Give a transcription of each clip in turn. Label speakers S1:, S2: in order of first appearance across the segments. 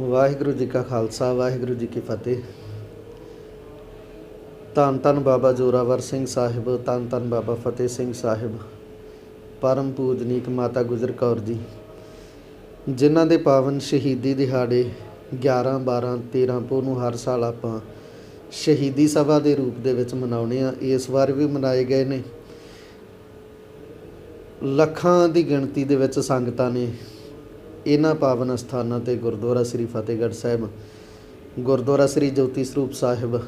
S1: ਵਾਹਿਗੁਰੂ ਜੀ ਕਾ ਖਾਲਸਾ, ਵਾਹਿਗੁਰੂ ਜੀ ਕੀ ਫਤਿਹ। ਧੰਨ ਧੰਨ ਬਾਬਾ ਜੋਰਾਵਰ ਸਿੰਘ ਸਾਹਿਬ, ਧੰਨ ਧੰਨ ਬਾਬਾ ਫਤਿਹ ਸਿੰਘ ਸਾਹਿਬ, ਪਰਮ ਪੂਜਨੀਕ ਮਾਤਾ ਗੁਜਰ ਕੌਰ ਜੀ, ਜਿਨ੍ਹਾਂ ਦੇ ਪਾਵਨ ਸ਼ਹੀਦੀ ਦਿਹਾੜੇ 11 12 13 ਪੋਹ ਨੂੰ ਹਰ ਸਾਲ ਆਪਾਂ ਸ਼ਹੀਦੀ ਸਭਾ ਦੇ ਰੂਪ ਦੇ ਵਿੱਚ ਮਨਾਉਣੇ ਆ ਇਸ ਵਾਰ ਵੀ ਮਨਾਏ ਗਏ ਨੇ। ਲੱਖਾਂ ਦੀ ਗਿਣਤੀ ਦੇ ਵਿੱਚ ਸੰਗਤਾਂ ਨੇ ਇਹਨਾਂ ਪਾਵਨ ਸਥਾਨਾਂ ਤੇ ਗੁਰਦੁਆਰਾ ਸ੍ਰੀ ਫਤਿਹਗੜ੍ਹ ਸਾਹਿਬ, ਗੁਰਦੁਆਰਾ ਸ੍ਰੀ ਜੋਤੀ ਸਰੂਪ ਸਾਹਿਬ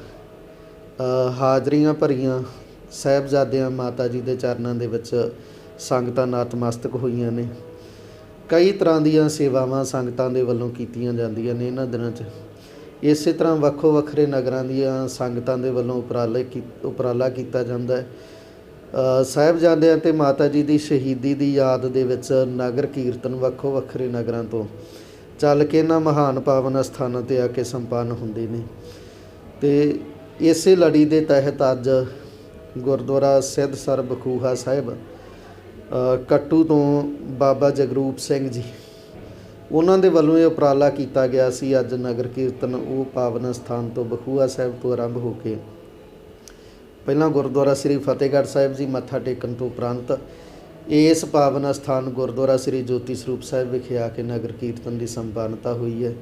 S1: ਹਾਜ਼ਰੀਆਂ ਭਰੀਆਂ ਸਾਹਿਬਜ਼ਾਦਿਆਂ ਮਾਤਾ ਜੀ ਦੇ ਚਰਨਾਂ ਦੇ ਵਿੱਚ ਸੰਗਤਾਂ ਨਤਮਸਤਕ ਹੋਈਆਂ ਨੇ। ਕਈ ਤਰ੍ਹਾਂ ਦੀਆਂ ਸੇਵਾਵਾਂ ਸੰਗਤਾਂ ਦੇ ਵੱਲੋਂ ਕੀਤੀਆਂ ਜਾਂਦੀਆਂ ਨੇ ਇਹਨਾਂ ਦਿਨਾਂ 'ਚ। ਇਸੇ ਤਰ੍ਹਾਂ ਵੱਖੋ ਵੱਖਰੇ ਨਗਰਾਂ ਦੀਆਂ ਸੰਗਤਾਂ ਦੇ ਵੱਲੋਂ ਉਪਰਾਲੇ ਕੀ, ਉਪਰਾਲਾ ਕੀਤਾ ਜਾਂਦਾ ਹੈ। ਸਾਹਿਬਜ਼ਾਦਿਆਂ ਤੇ ਮਾਤਾ ਜੀ ਦੀ ਸ਼ਹੀਦੀ ਦੀ ਯਾਦ ਦੇ ਵਿੱਚ ਨਗਰ ਕੀਰਤਨ ਵੱਖੋ ਵੱਖਰੇ ਨਗਰਾਂ ਤੋਂ ਚੱਲ ਕੇ ਇਹਨਾਂ ਮਹਾਨ ਪਾਵਨ ਸਥਾਨਾਂ ਤੇ ਆ ਕੇ ਸੰਪੰਨ ਹੁੰਦੇ ਨੇ। ਤੇ ਇਸੇ ਲੜੀ ਦੇ ਤਹਿਤ ਅੱਜ ਗੁਰਦੁਆਰਾ ਸਿੱਧ ਸਰ ਬਖੂਹਾ ਸਾਹਿਬ ਕੱਟੂ ਤੋਂ ਬਾਬਾ ਜਗਰੂਪ ਸਿੰਘ ਜੀ, ਉਹਨਾਂ ਦੇ ਵੱਲੋਂ ਇਹ ਉਪਰਾਲਾ ਕੀਤਾ ਗਿਆ ਸੀ। ਅੱਜ ਨਗਰ ਕੀਰਤਨ ਉਹ ਪਾਵਨ ਸਥਾਨ ਤੋਂ ਬਖੂਆ ਸਾਹਿਬ ਤੋਂ ਆਰੰਭ ਹੋ ਕੇ ਪਹਿਲਾਂ ਗੁਰਦੁਆਰਾ ਸ੍ਰੀ ਫਤਿਹਗੜ੍ਹ ਸਾਹਿਬ ਜੀ ਮੱਥਾ ਟੇਕਣ ਤੋਂ ਉਪਰੰਤ ਇਸ ਪਾਵਨ ਸਥਾਨ ਗੁਰਦੁਆਰਾ ਸ੍ਰੀ ਜੋਤੀ ਸਰੂਪ ਸਾਹਿਬ ਵਿਖੇ ਆ ਕੇ ਨਗਰ ਕੀਰਤਨ ਦੀ ਸੰਪੰਨਤਾ ਹੋਈ ਹੈ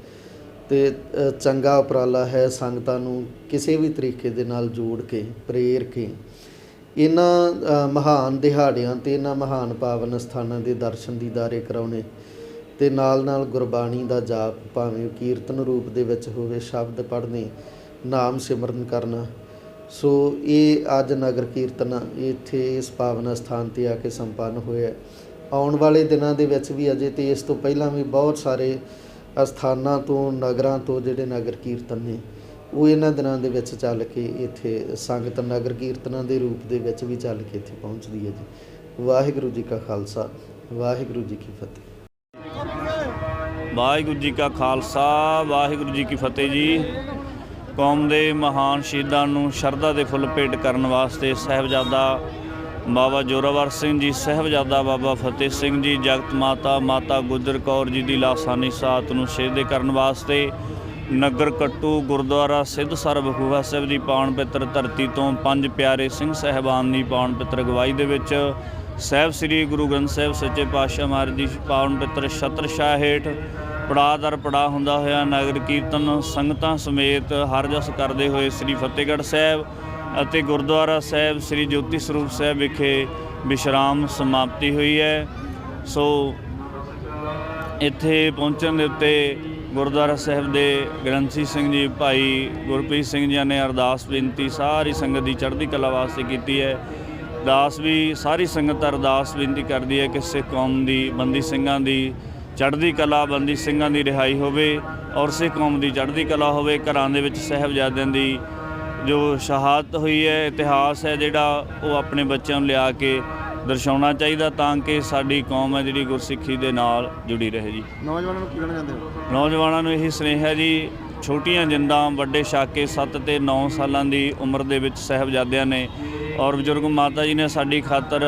S1: ਤੇ ਚੰਗਾ ਉਪਰਾਲਾ ਹੈ ਸੰਗਤਾਂ ਨੂੰ ਕਿਸੇ ਵੀ ਤਰੀਕੇ ਦੇ ਨਾਲ ਜੋੜ ਕੇ, ਪ੍ਰੇਰ ਕੇ। ਇਹਨਾਂ ਮਹਾਨ ਦਿਹਾੜਿਆਂ ਤੇ ਇਹਨਾਂ ਮਹਾਨ ਪਾਵਨ ਸਥਾਨਾਂ ਦੇ ਦਰਸ਼ਨ ਦੀਦਾਰੇ ਕਰਾਉਣੇ ਤੇ ਨਾਲ ਨਾਲ ਗੁਰਬਾਣੀ ਦਾ ਜਾਪ ਭਾਵੇਂ ਕੀਰਤਨ ਰੂਪ ਦੇ ਵਿੱਚ ਹੋਵੇ, ਸ਼ਬਦ ਪੜ੍ਹਨੇ, ਨਾਮ ਸਿਮਰਨ ਕਰਨਾ ਸੋ ਇਹ ਅੱਜ ਨਗਰ ਕੀਰਤਨ ਇੱਥੇ ਇਸ ਪਾਵਨ ਸਥਾਨ ਤੇ ਆ ਕੇ ਸੰਪੰਨ ਹੋਇਆ ਆਉਣ ਵਾਲੇ ਦਿਨਾਂ ਦੇ ਵਿੱਚ ਵੀ ਅਜੇ ਤੇ ਇਸ ਤੋਂ ਪਹਿਲਾਂ ਵੀ ਬਹੁਤ ਸਾਰੇ ਅਸਥਾਨਾਂ ਤੋਂ, ਨਗਰਾਂ ਤੋਂ ਜਿਹੜੇ ਨਗਰ ਕੀਰਤਨ ਨੇ, ਉਹ ਇਹਨਾਂ ਦਿਨਾਂ ਦੇ ਵਿੱਚ ਚੱਲ ਕੇ ਇੱਥੇ ਸੰਗਤ ਨਗਰ ਕੀਰਤਨਾਂ ਦੇ ਰੂਪ ਦੇ ਵਿੱਚ ਵੀ ਚੱਲ ਕੇ ਇੱਥੇ ਪਹੁੰਚਦੀ ਹੈ ਜੀ। ਵਾਹਿਗੁਰੂ ਜੀ ਕਾ ਖਾਲਸਾ, ਵਾਹਿਗੁਰੂ ਜੀ ਕੀ ਫਤਿਹ।
S2: ਵਾਹਿਗੁਰੂ ਜੀ ਕਾ ਖਾਲਸਾ, ਵਾਹਿਗੁਰੂ ਜੀ ਕੀ ਫਤਿਹ ਜੀ। ਕੌਮ ਦੇ ਮਹਾਨ ਸ਼ਹੀਦਾਂ ਨੂੰ ਸ਼ਰਧਾ ਦੇ ਫੁੱਲ ਭੇਟ ਕਰਨ ਵਾਸਤੇ ਸਹਿਬਜ਼ਾਦਾ ਬਾਬਾ ਜੋਰਾਵਰ ਸਿੰਘ ਜੀ, ਸਹਿਬਜ਼ਾਦਾ ਬਾਬਾ ਫਤਿਹ ਸਿੰਘ ਜੀ, ਜਗਤ ਮਾਤਾ ਮਾਤਾ ਗੁਜਰ ਕੌਰ ਜੀ ਦੀ ਲਾਸਾਨੀ ਸਾਤ ਨੂੰ ਸ਼ਹੀਦੇ ਕਰਨ ਵਾਸਤੇ ਨਗਰ ਕੱਟੂ ਗੁਰਦੁਆਰਾ ਸਿੱਧ ਸਰ ਬਖੂਹਾ ਸਾਹਿਬ ਦੀ ਪਾਵਨ ਪਿੱਤਰ ਧਰਤੀ ਤੋਂ ਪੰਜ ਪਿਆਰੇ ਸਿੰਘ ਸਹਿਬਾਨ ਦੀ ਪਾਵਨ ਪਿੱਤਰ ਅਗਵਾਈ ਦੇ ਵਿੱਚ ਸਾਹਿਬ ਸ੍ਰੀ ਗੁਰੂ ਗ੍ਰੰਥ ਸਾਹਿਬ ਸੱਚੇ ਪਾਤਸ਼ਾਹ ਮਹਾਰਾਜ ਦੀ ਪਾਵਨ ਪਿੱਤਰ ਛਤਰ ਸ਼ਾਹ ਹੇਠ ਪੜਾ ਦਰ ਪੜਾ ਹੁੰਦਾ ਹੋਇਆ, ਨਗਰ ਕੀਰਤਨ ਸੰਗਤਾਂ ਸਮੇਤ ਹਰ ਜਸ ਕਰਦੇ ਹੋਏ ਸ੍ਰੀ ਫਤਿਹਗੜ੍ਹ ਸਾਹਿਬ ਅਤੇ ਗੁਰਦੁਆਰਾ ਸਾਹਿਬ ਸ੍ਰੀ ਜੋਤੀ ਸਰੂਪ ਸਾਹਿਬ ਵਿਖੇ ਵਿਸ਼ਰਾਮ ਸਮਾਪਤੀ ਹੋਈ ਹੈ। ਸੋ ਇੱਥੇ ਪਹੁੰਚਣ ਦੇ ਉੱਤੇ ਗੁਰਦੁਆਰਾ ਸਾਹਿਬ ਦੇ ਗ੍ਰੰਥੀ ਸਿੰਘ ਜੀ, ਭਾਈ ਗੁਰਪ੍ਰੀਤ ਸਿੰਘ ਜੀ ਨੇ ਅਰਦਾਸ ਬੇਨਤੀ ਸਾਰੀ ਸੰਗਤ ਦੀ ਚੜ੍ਹਦੀ ਕਲਾ ਵਾਸਤੇ ਕੀਤੀ ਹੈ। ਅਰਦਾਸ ਵੀ, ਸਾਰੀ ਸੰਗਤ ਅਰਦਾਸ ਬੇਨਤੀ ਕਰਦੀ ਹੈ ਕਿ ਸਿੱਖ ਕੌਮ ਦੀ, ਬੰਦੀ ਸਿੰਘਾਂ ਦੀ ਚੜ੍ਹਦੀ ਕਲਾ ਬੰਦੀ ਸਿੰਘਾਂ ਦੀ ਰਿਹਾਈ ਹੋਵੇ ਔਰ ਸਿੱਖ ਕੌਮ ਦੀ ਚੜ੍ਹਦੀ ਕਲਾ ਹੋਵੇ ਘਰਾਂ ਦੇ ਵਿੱਚ ਸਾਹਿਬਜ਼ਾਦਿਆਂ ਦੀ ਜੋ ਸ਼ਹਾਦਤ ਹੋਈ ਹੈ ਇਤਿਹਾਸ ਹੈ ਜਿਹੜਾ ਉਹ ਆਪਣੇ ਬੱਚਿਆਂ ਨੂੰ ਲਿਆ ਕੇ ਦਰਸਾਉਣਾ ਚਾਹੀਦਾ ਤਾਂ ਕਿ ਸਾਡੀ ਕੌਮ ਹੈ ਜਿਹੜੀ ਗੁਰਸਿੱਖੀ ਦੇ ਨਾਲ ਜੁੜੀ ਰਹੇ ਜੀ।
S3: ਨੌਜਵਾਨਾਂ ਨੂੰ ਕੀ ਕਹਿਣਾ ਚਾਹੁੰਦੇ ਹੋ?
S2: ਨੌਜਵਾਨਾਂ ਨੂੰ ਇਹੀ ਸੁਨੇਹਾ ਹੈ ਜੀ ਛੋਟੀਆਂ ਜਿੰਦਾਂ ਵੱਡੇ ਛਾਕੇ 7 ਤੇ 9 ਸਾਲਾਂ ਦੀ ਉਮਰ ਦੇ ਵਿੱਚ ਸਾਹਿਬਜ਼ਾਦਿਆਂ ਨੇ ਔਰ ਬਜ਼ੁਰਗ ਮਾਤਾ ਜੀ ਨੇ ਸਾਡੀ ਖਾਤਰ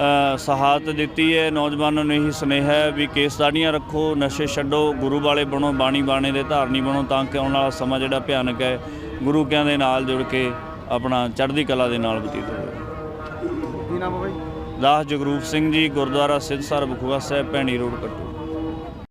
S2: ਅ, ਸ਼ਹਾਦਤ ਦਿੱਤੀ ਹੈ। ਨੌਜਵਾਨਾਂ ਨੂੰ ਇਹੀ ਸੁਨੇਹਾ ਹੈ ਵੀ ਕੇਸਦਾੜੀਆਂ ਰੱਖੋ ਨਸ਼ੇ ਛੱਡੋ ਗੁਰੂ ਵਾਲੇ ਬਣੋ ਬਾਣੀ ਬਾਣੇ ਦੇ ਧਾਰਨੀ ਬਣੋ ਤਾਂ ਕਿ ਆਉਣ ਵਾਲਾ ਸਮਾਂ ਜਿਹੜਾ ਭਿਆਨਕ ਹੈ ਗੁਰੂ ਕਿਆਂ ਦੇ ਨਾਲ ਜੁੜ ਕੇ ਆਪਣਾ ਚੜ੍ਹਦੀ ਕਲਾ ਦੇ ਨਾਲ ਬਤੀਤ ਹੋਵੇ।
S3: ਕੀ ਨਾਮ ਹੈ ਬਾਈ?
S2: ਦਾਸ ਜਗਰੂਪ ਸਿੰਘ ਜੀ ਗੁਰਦੁਆਰਾ ਸਿੱਧ ਸਰ ਬਖੂਆ ਸਾਹਿਬ ਭੈਣੀ ਰੋਡ ਕੱਟੂ